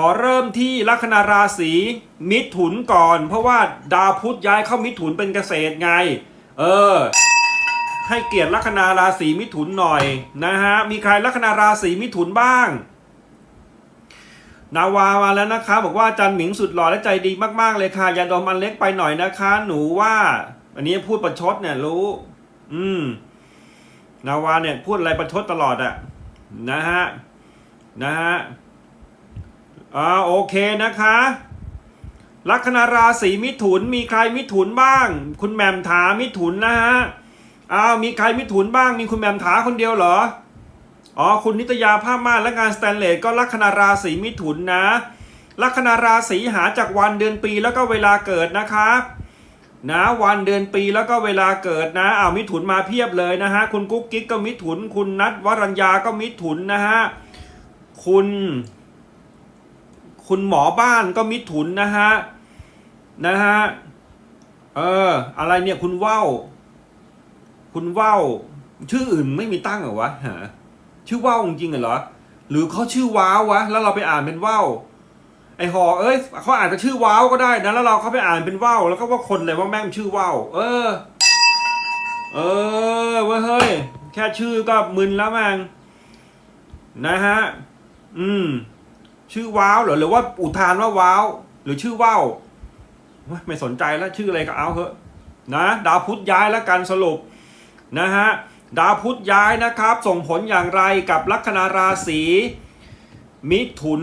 ขอเริ่มที่ลัคนาราศีมิถุนก่อน เพราะว่าดาวพุธย้ายเข้ามิถุนเป็นเกษตรไง เออ ให้เกียรติลัคนาราศีมิถุนหน่อยนะฮะมีใครลัคนาราศีมิถุนบ้าง นาวามาแล้วนะคะ บอกว่าจันหมิงสุดหล่อและใจดีมาก ๆ เลยค่ะยาดมอันเล็กไปหน่อยนะคะ หนูว่า อันนี้พูดประชดเนี่ยรู้ อืม นาวาเนี่ยพูดอะไรประชดตลอดอะนะฮะนะฮะ อ่าโอเคนะคะ ลัคนาราศีมิถุนมีใครมิถุนบ้าง คุณแหม่มถามิถุนนะฮะอ้าวมีใครมิถุนบ้างมีคุณแหม่มถาคนเดียวเหรออ๋อคุณนิตยาผ้าม่านและงานสแตนเลสก็ลัคนาราศีมิถุนนะ ลัคนาราศีหาจากวันเดือนปีแล้วก็เวลาเกิดนะคะนะวันเดือนปีแล้วก็เวลาเกิดนะอ้าวมิถุนมาเพียบเลยนะฮะคุณกุ๊กกิ๊กก็มิถุน คุณนัทวรัญญาก็มิถุนนะฮะคุณ คุณหมอบ้านก็มิถุนนะฮะ นะฮะ เออ อะไรเนี่ย คุณว่าวคุณว่าวชื่ออื่นไม่มีตั้งเหรอวะฮะชื่อว่าวจริงเหรอ หรือเขาชื่อว้าววะ แล้วเราไปอ่านเป็นว่าวไอหอเอ้ยเขาอ่านเป็นชื่อว้าวก็ได้นะ แล้วเราเขาไปอ่านเป็นว่าวแล้วก็ว่าคนเลยว่าแม่งชื่อว่าวเออ เออเว้ยเฮ้ย แค่ชื่อก็มึนแล้วมังนะฮะ อืม ชื่อว้าวหรือหรือว่าอุทานว่าว้าวหรือชื่อว่าวไม่สนใจแล้วชื่ออะไรก็เอาเถอะนะดาวพุธย้ายแล้วกันสรุปนะฮะดาวพุธย้ายนะครับ ส่งผลอย่างไรกับลัคนาราศีมิถุน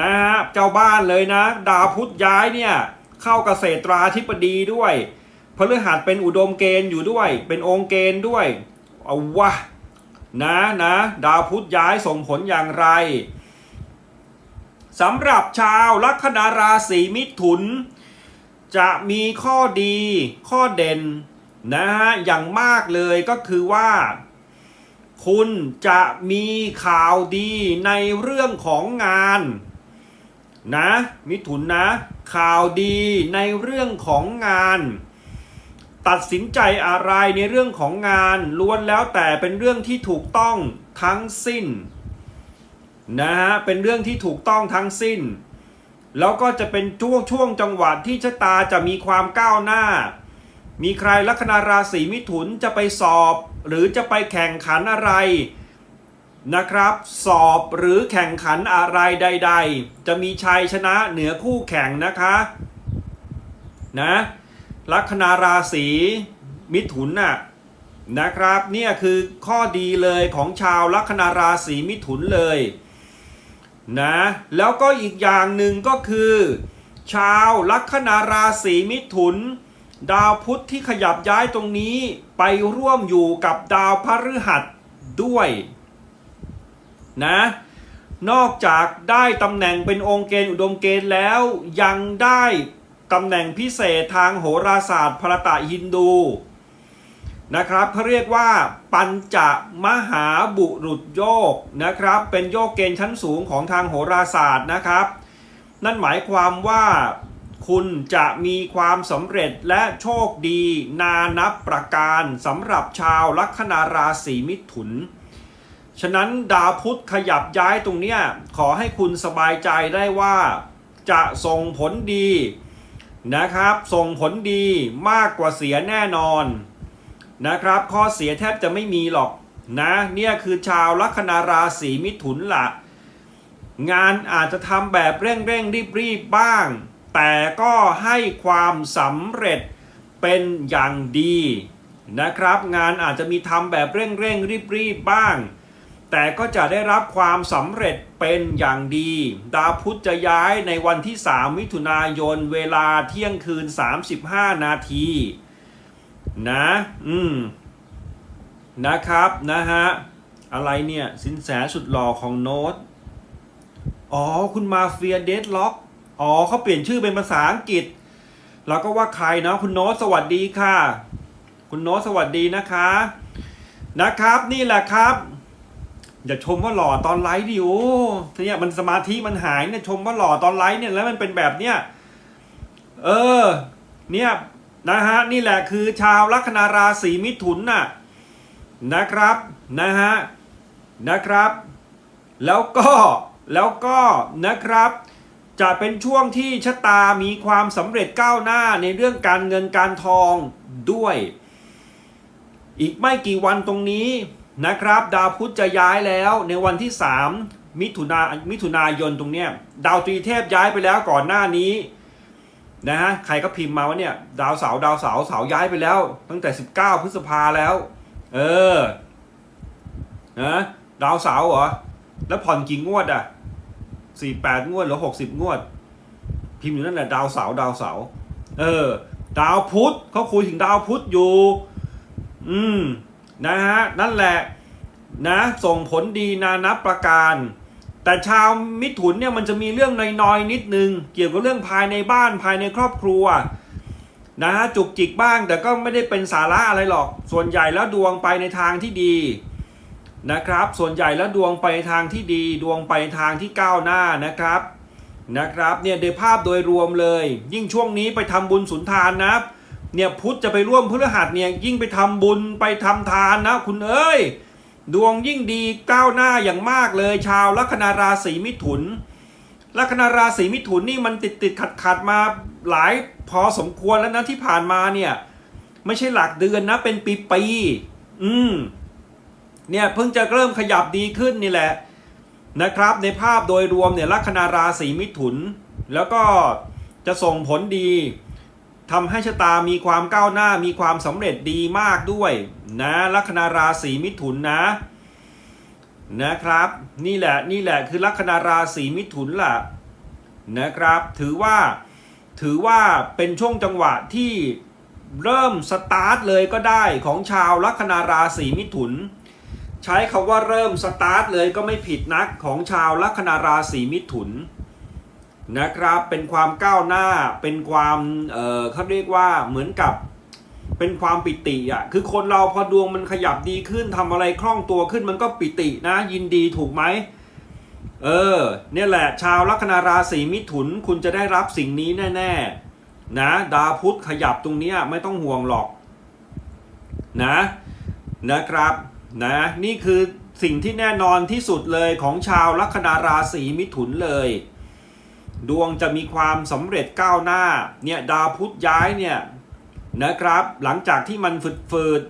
นะฮะเจ้าบ้านเลยนะ ดาวพุธย้ายเนี่ยเข้าเกษตราธิบดีด้วยพฤหัสเป็นอุดมเกณฑ์อยู่ด้วย เป็นองค์เกณฑ์ด้วยเอาวะนะนะดาวพุธย้ายส่งผลอย่างไร สำหรับชาวลัคนาราศีมิถุน จะมีข้อดีข้อเด่นนะฮะอย่างมากเลยก็คือว่า คุณจะมีข่าวดีในเรื่องของงานนะมิถุนนะข่าวดีในเรื่องของงาน ตัดสินใจอะไรในเรื่องของงานล้วนแล้วแต่เป็นเรื่องที่ถูกต้องทั้งสิ้น นะฮะเป็นเรื่องที่ถูกต้องทั้งสิ้น แล้วก็จะเป็นช่วงช่วงจังหวะที่ชะตาจะมีความก้าวหน้า มีใครลัคนาราศีมิถุนจะไปสอบ หรือจะไปแข่งขันอะไรนะครับ สอบหรือแข่งขันอะไรใด ๆ จะมีชัยชนะเหนือคู่แข่งนะคะนะลัคนาราศีมิถุนน่ะนะครับเนี่ยคือข้อดีเลยของชาวลัคนาราศีมิถุนเลย นะแล้วก็อีกอย่างหนึ่งก็คือ ชาวลัคนาราศีมิถุน ดาวพุธที่ขยับย้ายตรงนี้ไปร่วมอยู่กับดาวพฤหัสด้วยนะนอกจากได้ตำแหน่งเป็นองค์เกณฑ์อุดมเกณฑ์แล้วยังได้ตำแหน่งพิเศษทางโหราศาสตร์พระตะฮินดู นะครับเขาเรียกว่าปัญจมหาบุรุษโยกนะครับ เป็นโยกเกณฑ์ชั้นสูงของทางโหราศาสตร์นะครับ นั่นหมายความว่าคุณจะมีความสำเร็จและโชคดีนานับประการสำหรับชาวลัคนาราศีมิถุน ฉะนั้นดาวพุธขยับย้ายตรงเนี้ยขอให้คุณสบายใจได้ว่าจะส่งผลดีนะครับ ส่งผลดีมากกว่าเสียแน่นอน นะครับ ข้อเสียแทบจะไม่มีหรอกนะเนี่ยคือชาวลัคนาราศีมิถุนละงานอาจจะทำแบบเร่งเร่งรีบรีบบ้าง แต่ก็ให้ความสำเร็จเป็นอย่างดีนะครับ งานอาจจะมีทำแบบเร่งเร่งรีบรีบบ้าง แต่ก็จะได้รับความสำเร็จเป็นอย่างดี ดาวพุธจะย้ายในวันที่ 3 มิถุนายนเวลาเที่ยงคืน 35 นาที นะ อืม นะครับ นะฮะ อะไรเนี่ย สินแสสุดหล่อของโน้ต อ๋อ คุณมาเฟียเดดล็อก อ๋อ เขาเปลี่ยนชื่อเป็นภาษาอังกฤษ เราก็ว่าใครเนาะ คุณโน้ตสวัสดีค่ะ คุณโน้ตสวัสดีนะคะ นะครับ นี่แหละครับอย่าชมว่าหล่อตอนไลฟ์ดิโอเนี่ยมันสมาธิมันหายเนี่ยชมว่าหล่อตอนไลฟ์เนี่ยแล้วมันเป็นแบบเนี้ย เออ เนี่ย นะฮะนี่แหละคือชาวลัคนาราศีมิถุนน่ะนะครับนะฮะนะครับ แล้วก็แล้วก็นะครับ จะเป็นช่วงที่ชะตามีความสำเร็จก้าวหน้าในเรื่องการเงินการทองด้วย อีกไม่กี่วันตรงนี้นะครับ ดาวพุธจะย้ายแล้วในวันที่ 3 มิถุนามิถุนายนตรงเนี้ยดาวตรีเทพย้ายไปแล้วก่อนหน้านี้ นะฮะใครก็พิมพ์มาว่าเนี่ย ดาวเสาดาวเสาเสาย้ายไปแล้ว ตั้งแต่ 19 พฤษภาแล้ว เออนะดาวเสาเหรอ แล้วผ่อนกี่งวดอะ48 งวดหรือ 60 งวด พิมพ์อยู่นั่นแหละดาวเสาดาวเสาเออ ดาวพุธเขาคุยถึงดาวพุธอยู่ อืม นะฮะ นั่นแหละ นะ ส่งผลดีนานับประการ แต่ชาวมิถุนเนี่ยมันจะมีเรื่องน้อยๆนิดนึง เกี่ยวกับเรื่องภายในบ้านภายในครอบครัวนะฮะจุกจิกบ้างแต่ก็ไม่ได้เป็นสาระอะไรหรอก ส่วนใหญ่แล้วดวงไปในทางที่ดีนะครับ ส่วนใหญ่แล้วดวงไปทางที่ดีดวงไปทางที่ก้าวหน้านะครับนะครับเนี่ยโดยภาพโดยรวมเลย ยิ่งช่วงนี้ไปทำบุญสุนทานนะเนี่ยพุทธจะไปร่วมพฤหัสเนี่ยยิ่งไปทำบุญไปทำทานนะคุณเอ้ย ดวงยิ่งดีก้าวหน้าอย่างมากเลย ชาวลัคนาราศีมิถุน ลัคนาราศีมิถุนนี่มันติดติดขัดขัดมาหลายพอสมควรแล้วนะที่ผ่านมาเนี่ย ไม่ใช่หลักเดือนนะ เป็นปีปีอืมเนี่ยเพิ่งจะเริ่มขยับดีขึ้นนี่แหละนะครับ ในภาพโดยรวมเนี่ยลัคนาราศีมิถุน แล้วก็จะส่งผลดี ทำให้ชะตามีความก้าวหน้ามีความสำเร็จดีมากด้วยนะลัคนาราศีมิถุนนะนะครับ นี่แหละนี่แหละคือลัคนาราศีมิถุนล่ะนะครับ ถือว่าถือว่าเป็นช่วงจังหวะที่เริ่มสตาร์ทเลยก็ได้ของชาวลัคนาราศีมิถุน ใช้คาว่าเริ่มสตาร์ทเลยก็ไม่ผิดนักของชาวลัคนาราศีมิถุน นะครับ เป็นความก้าวหน้า เป็นความเออเขาเรียกว่าเหมือนกับเป็นความปิติอะ คือคนเราพอดวงมันขยับดีขึ้นทำอะไรคล่องตัวขึ้นมันก็ปิตินะ ยินดีถูกไหมเออ เนี่ยแหละ ชาวลัคนาราศีมิถุนคุณจะได้รับสิ่งนี้แน่ ๆ นะ ดาวพุธขยับตรงนี้ไม่ต้องห่วงหรอก นะ นะครับนะ นี่คือสิ่งที่แน่นอนที่สุดเลยของชาวลัคนาราศีมิถุนเลย ดวงจะมีความสำเร็จก้าวหน้าเนี่ยดาวพุธย้ายเนี่ยนะครับ หลังจากที่มันฝืด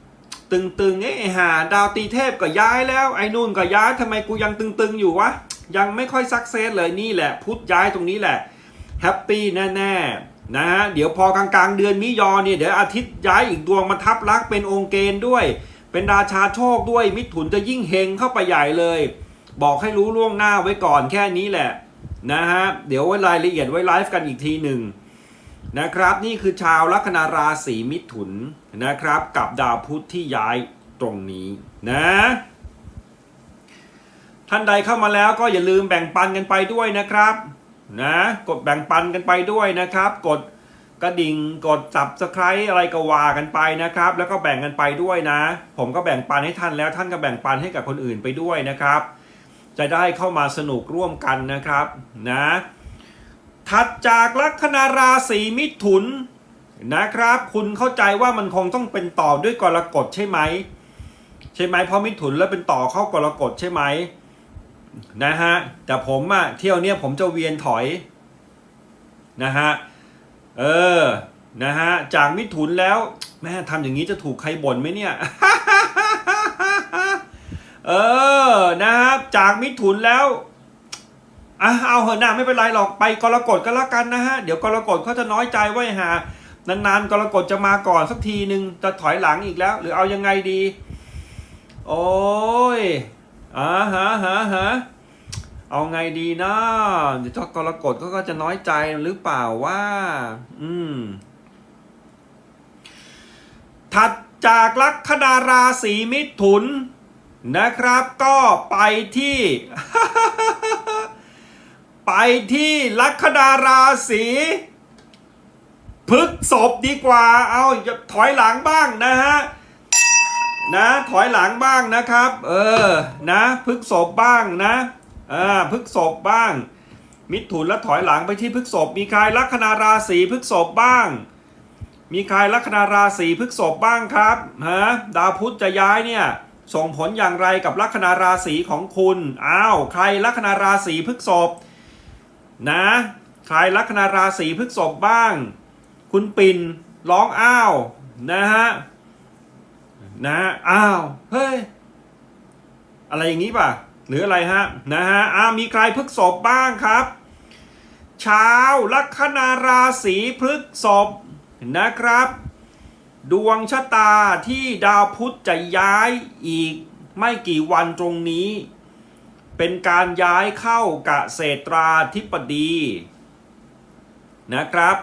ๆตึงๆเอ้ยไอ้หาดาวตีเทพก็ย้ายแล้วไอ้นู่นก็ย้ายทำไมกูยังตึงๆอยู่วะยังไม่ค่อยสักเซสเลยนี่แหละพุธย้ายตรงนี้แหละแฮปปี้แน่ๆนะฮะเดี๋ยวพอกลางๆ เดือนมิยอเนี่ยเดี๋ยวอาทิตย์ย้ายอีกดวงมาทับลักเป็นองค์เกณฑ์ด้วย เป็นราชาโชคด้วยมิถุนจะยิ่งเฮงเข้าไปใหญ่เลย บอกให้รู้ล่วงหน้าไว้ก่อนแค่นี้แหละ นะฮะเดี๋ยวไว้รายละเอียดไว้ไลฟ์กันอีกทีหนึ่งนะครับ นี่คือชาวลัคนาราศีมิถุนนะครับ กับดาวพุธที่ย้ายตรงนี้นะท่านใดเข้ามาแล้วก็อย่าลืมแบ่งปันกันไปด้วยนะครับนะกดแบ่งปันกันไปด้วยนะครับ กดกระดิ่งกด subscribe อะไรก็ว่ากันไปนะครับ แล้วก็แบ่งกันไปด้วยนะ ผมก็แบ่งปันให้ท่านแล้วท่านก็แบ่งปันให้กับคนอื่นไปด้วยนะครับ จะได้เข้ามาสนุกร่วมกันนะครับนะถัดจากลัคนาราศีมิถุนนะครับ คุณเข้าใจว่ามันคงต้องเป็นต่อด้วยกรกฎใช่ไหมใช่ไหมเพราะมิถุนแล้วเป็นต่อเข้ากรกฎใช่ไหมนะฮะแต่ผมอะเที่ยวเนี้ยผมจะเวียนถอยนะฮะเออนะฮะจากมิถุนแล้วแม่ทำอย่างนี้จะถูกใครบ่นไหมเนี่ย เออนะครับ จากมิถุนแล้วอะเอาเหอะนะไม่เป็นไรหรอกไปกรกฎก็แล้วกันนะฮะ เดี๋ยวกรกฎเขาจะน้อยใจว่าหานานๆกรกฎจะมาก่อนสักทีหนึ่งจะถอยหลังอีกแล้ว หรือเอายังไงดี โอ้ยอ่าฮะฮะฮะเอาไงดีนะเดี๋ยวเจ้ากรกฎก็จะน้อยใจหรือเปล่าว่า อืม ถัดจากลัคนาราศีมิถุน นะครับก็ไปที่ ไปที่ลัคนาราศีพฤกษบดีกว่า เอาถอยหลังบ้างนะฮะนะถอยหลังบ้างนะครับ เออนะพฤกษบบ้างนะอ่าพฤกษบบ้าง มิถุนแล้วถอยหลังไปที่พฤกษบมีใครลัคนาราศีพฤกษบบ้าง มีใครลัคนาราศีพฤกษบบ้างครับฮะดาวพุธจะย้ายเนี่ย ส่งผลอย่างไรกับลัคนาราศีของคุณ อ้าว ใครลัคนาราศีพฤกษบนะ ใครลัคนาราศีพฤกษภบ้าง คุณปิ่นร้องอ้าวนะฮะนะฮะอ้าว เฮ้ย อะไรอย่างนี้ป่ะ หรืออะไรฮะ นะฮะ อ้ามีใครพฤกษภบ้างครับ ชาวลัคนาราศีพฤกษภนะครับ ดวงชะตาที่ดาวพุธจะย้ายอีกไม่กี่วันตรงนี้ เป็นการย้ายเข้ากับเศตราธิปดีนะครับ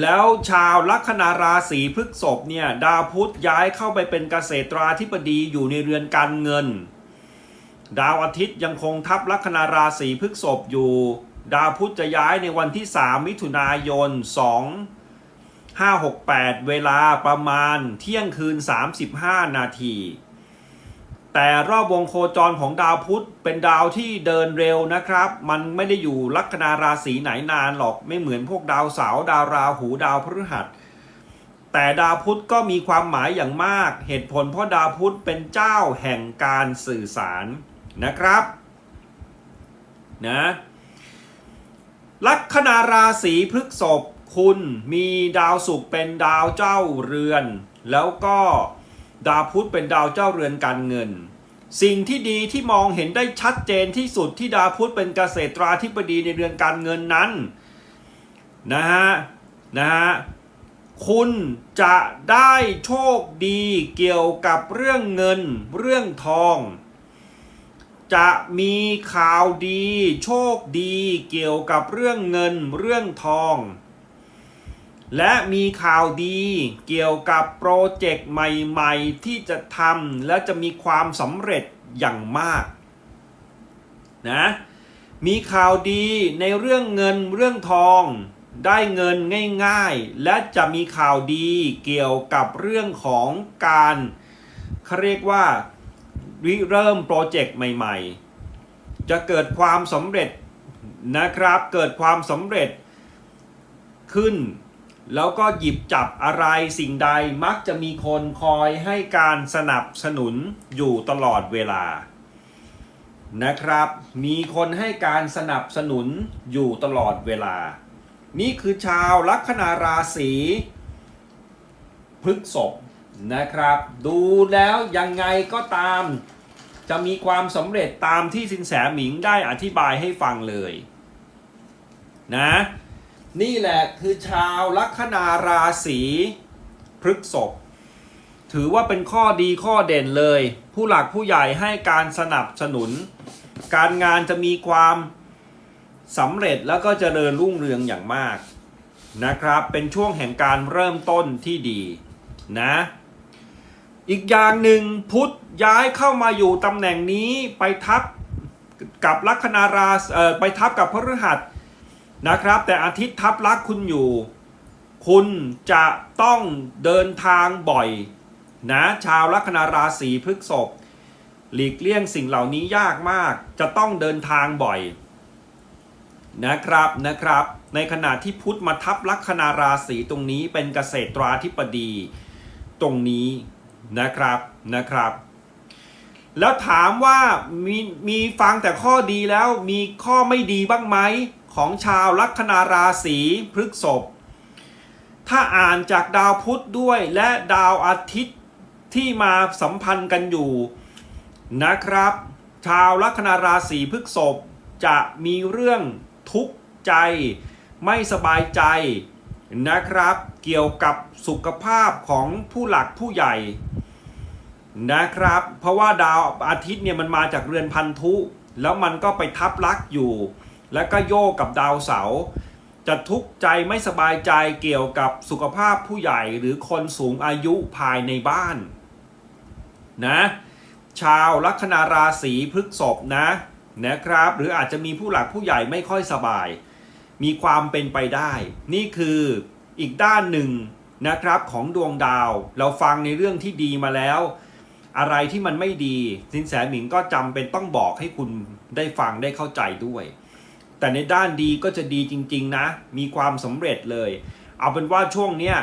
แล้วชาวลัคนาราศีพฤษภเนี่ยดาวพุธย้ายเข้าไปเป็นเกษตราธิบดีอยู่ในเรือนการเงิน ดาวอาทิตย์ยังคงทับลัคนาราศีพฤษภอยู่ ดาวพุธจะย้ายในวันที่ 3 มิถุนายน 2 568 เวลาประมาณเที่ยงคืน 35 นาที แต่รอบวงโคจรของดาวพุธเป็นดาวที่เดินเร็วนะครับ มันไม่ได้อยู่ลัคนาราศีไหนนานหรอกไม่เหมือนพวกดาวเสาร์ดาวราหูดาวพฤหัส แต่ดาวพุธก็มีความหมายอย่างมาก เหตุผลเพราะดาวพุธเป็นเจ้าแห่งการสื่อสารนะครับนะลัคนาราศีพฤษภ คุณมีดาวศุกร์เป็นดาวเจ้าเรือน แล้วก็ดาวพุธเป็นดาวเจ้าเรือนการเงิน สิ่งที่ดีที่มองเห็นได้ชัดเจนที่สุดที่ดาวพุธเป็นเกษตราธิบดีในเรือนการเงินนั้นนะฮะนะฮะคุณจะได้โชคดีเกี่ยวกับเรื่องเงินเรื่องทอง จะมีข่าวดี โชคดีเกี่ยวกับเรื่องเงินเรื่องทอง และมีข่าวดีเกี่ยวกับโปรเจกต์ใหม่ๆ ที่จะทำและจะมีความสำเร็จอย่างมากนะมีข่าวดีในเรื่องเงินเรื่องทอง ได้เงินง่ายๆ และจะมีข่าวดีเกี่ยวกับเรื่องของการเขาเรียกว่าริเริ่มโปรเจกต์ใหม่ๆ จะเกิดความสำเร็จนะครับเกิดความสำเร็จขึ้น แล้วก็หยิบจับอะไรสิ่งใดมักจะมีคนคอยให้การสนับสนุนอยู่ตลอดเวลา นะครับ มีคนให้การสนับสนุนอยู่ตลอดเวลา นี่คือชาวลัคนาราศีพฤษภนะครับ ดูแล้วยังไงก็ตาม จะมีความสำเร็จตามที่สินแสหมิงได้อธิบายให้ฟังเลย นะ นี่แหละคือชาวลัคนาราศีพฤกษภถือว่าเป็นข้อดีข้อเด่นเลย ผู้หลักผู้ใหญ่ให้การสนับสนุน การงานจะมีความสำเร็จแล้วก็จเจริญรุ่งเรืองอย่างมากนะครับ เป็นช่วงแห่งการเริ่มต้นที่ดีนะ อีกอย่างหนึ่งพุทธย้ายเข้ามาอยู่ตำแหน่งนี้ไปทับกับลัคนาราไปทับกับพฤหัส นะครับ แต่อาทิตย์ทับลักคุณอยู่ คุณจะต้องเดินทางบ่อยนะชาวลัคนาราศีพฤษภหลีกเลี่ยงสิ่งเหล่านี้ยากมาก จะต้องเดินทางบ่อยนะครับนะครับ ในขณะที่พุทธมาทับลัคนาราศีตรงนี้เป็นเกษตราธิปดีตรงนี้นะครับนะครับ แล้วถามว่ามีมีฟังแต่ข้อดีแล้วมีข้อไม่ดีบ้างไหม ของชาวลัคนาราศีพฤษภถ้าอ่านจากดาวพุธด้วยและดาวอาทิตย์ที่มาสัมพันธ์กันอยู่นะครับ ชาวลัคนาราศีพฤษภจะมีเรื่องทุกข์ใจ ไม่สบายใจนะครับ เกี่ยวกับสุขภาพของผู้หลักผู้ใหญ่นะครับ เพราะว่าดาวอาทิตย์เนี่ยมันมาจากเรือนพันธุ แล้วมันก็ไปทับลักอยู่ แล้วก็โยกกับดาวเสาร์จะทุกข์ใจไม่สบายใจเกี่ยวกับสุขภาพผู้ใหญ่หรือคนสูงอายุภายในบ้านนะชาวลัคนาราศีพฤกษภนะนะครับ หรืออาจจะมีผู้หลักผู้ใหญ่ไม่ค่อยสบาย มีความเป็นไปได้ นี่คืออีกด้านหนึ่งนะครับของดวงดาว เราฟังในเรื่องที่ดีมาแล้ว อะไรที่มันไม่ดีสินแสหมิงก็จำเป็นต้องบอกให้คุณได้ฟังได้เข้าใจด้วย แต่ในด้านดีก็จะดีจริง ๆ นะ มีความสำเร็จเลย เอาเป็นว่าช่วงเนี้ย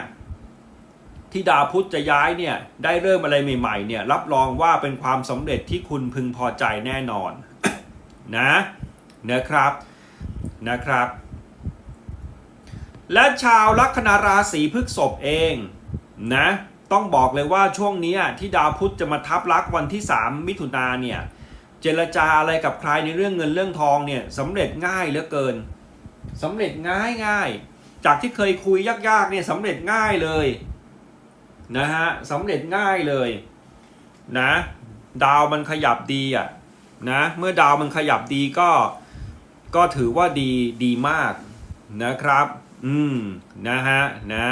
ที่ดาวพุธจะย้ายเนี่ยได้เริ่มอะไรใหม่ๆเนี่ยรับรองว่าเป็นความสำเร็จที่คุณพึงพอใจแน่นอน นะนะครับนะครับ และชาวลัคนาราศีพฤกษภเองนะต้องบอกเลยว่าช่วงเนี้ยที่ดาวพุธจะมาทับลักษณ์วันที่ 3 มิถุนาเนี่ย เจรจาอะไรกับใครในเรื่องเงินเรื่องทองเนี่ยสำเร็จง่ายเหลือเกินสำเร็จง่ายง่ายจากที่เคยคุยยากๆเนี่ยสำเร็จง่ายเลยนะฮะสำเร็จง่ายเลยนะดาวมันขยับดีอะนะเมื่อดาวมันขยับดีก็ก็ถือว่าดีดีมากนะครับ อืม นะฮะ นะ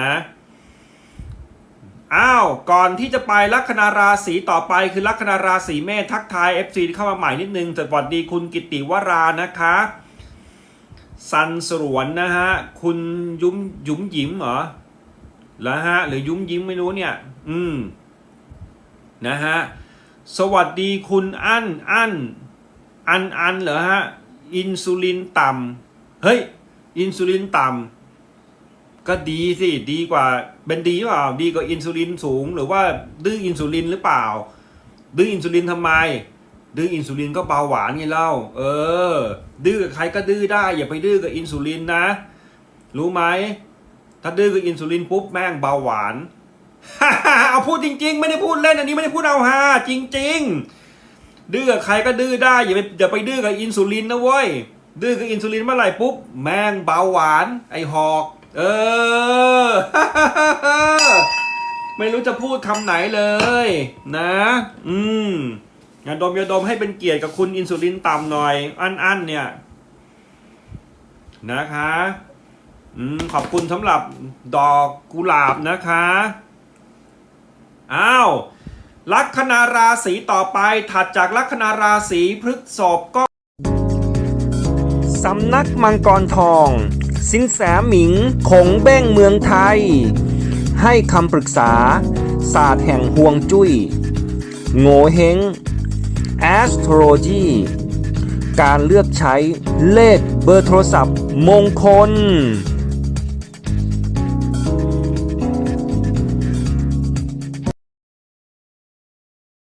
อ้าว ก่อนที่จะไปลัคนาราศีต่อไปคือลัคนาราศีเมษทักทาย FC ที่เข้ามาใหม่นิดนึง สวัสดีคุณกิติวรานะคะซันสรวนนะฮะ คุณยุ้มยุ้มยิ้มเหรอแล้วฮะ หรือยุ้มยิ้มไม่รู้เนี่ย อืม นะฮะ สวัสดีคุณอั้นอั้นอันอันเหรอฮะ อินซูลินต่ำเฮ้ย อินซูลินต่ำก็ดีสิ ดีกว่า เป็นดีเปล่าดีกว่าอินซูลินสูง หรือว่าดื้ออินซูลินหรือเปล่า ดื้ออินซูลินทำไม ดื้ออินซูลินก็เบาหวานไงเล่า เออ ดื้อกับใครก็ดื้อได้ อย่าไปดื้อกับอินซูลินนะ รู้ไหมถ้าดื้อกับอินซูลินปุ๊บแม่งเบาหวานเอาพูดจริง ๆ ไม่ได้พูดเล่นอันนี้ไม่ได้พูดเอาฮาจริง ๆ ดื้อกับใครก็ดื้อได้อย่าไปอย่าไปดื้อกับอินซูลินนะเว้ยดื้อกับอินซูลินเมื่อไหร่ปุ๊บแม่งเบาหวาน ไอหอก เออ ไม่รู้จะพูดคำไหนเลย นะ อืมอย่าดมอย่าดมให้เป็นเกียรติกับคุณอินซูลินต่ำหน่อย อันอันเนี่ย นะคะอืมขอบคุณสำหรับดอกกุหลาบนะคะ อ้าว ลัคนาราศีต่อไปถัดจากลัคนาราศีพฤษภก็สำนักมังกรทอง สินแสหมิงคงแบ้งเมืองไทย ให้คำปรึกษา ศาสตร์แห่งห่วงจุย้ย โงเฮง astrology การเลือกใช้เลขเบอร์โทรศัพท์มงคล